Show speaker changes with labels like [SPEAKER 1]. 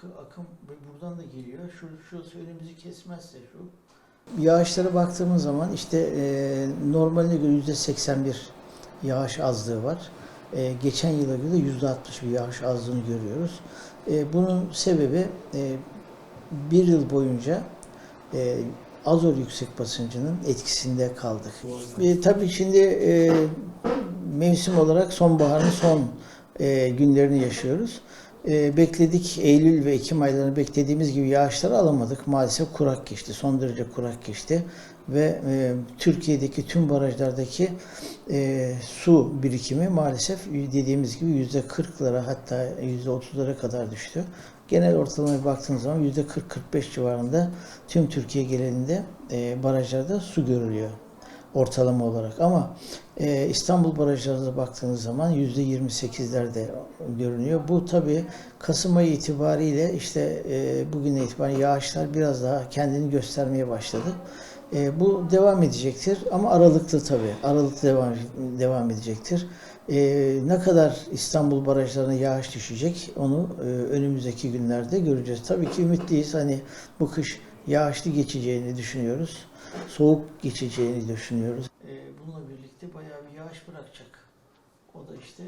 [SPEAKER 1] akı- akım buradan da geliyor. Şu şurası önümüzü kesmezse şu. Yağışlara baktığımız zaman işte e, normaline göre yüzde 81 yağış azlığı var. E, geçen yıla göre yüzde 60 bir yağış azlığını görüyoruz. E, bunun sebebi e, bir yıl boyunca e, azor yüksek basıncının etkisinde kaldık. E, tabii şimdi e, mevsim olarak sonbaharın son e, günlerini yaşıyoruz. E, bekledik Eylül ve Ekim aylarını beklediğimiz gibi yağışları alamadık. Maalesef kurak geçti. Son derece kurak geçti. Ve e, Türkiye'deki tüm barajlardaki e, su birikimi maalesef dediğimiz gibi yüzde 40'lara hatta yüzde 30'lara kadar düştü. Genel ortalamaya baktığınız zaman yüzde 40-45 civarında tüm Türkiye genelinde e, barajlarda su görülüyor ortalama olarak. Ama e, İstanbul barajlarına baktığınız zaman yüzde 28'lerde görünüyor. Bu tabi Kasım ayı itibariyle işte e, bugüne itibaren yağışlar biraz daha kendini göstermeye başladı. E, bu devam edecektir ama aralıklı tabi. Aralıklı devam, devam edecektir. E, ne kadar İstanbul barajlarına yağış düşecek onu e, önümüzdeki günlerde göreceğiz. Tabii ki ümitliyiz. Hani bu kış yağışlı geçeceğini düşünüyoruz. Soğuk geçeceğini düşünüyoruz. Ee, bununla birlikte bayağı bir yağış bırakacak. O da işte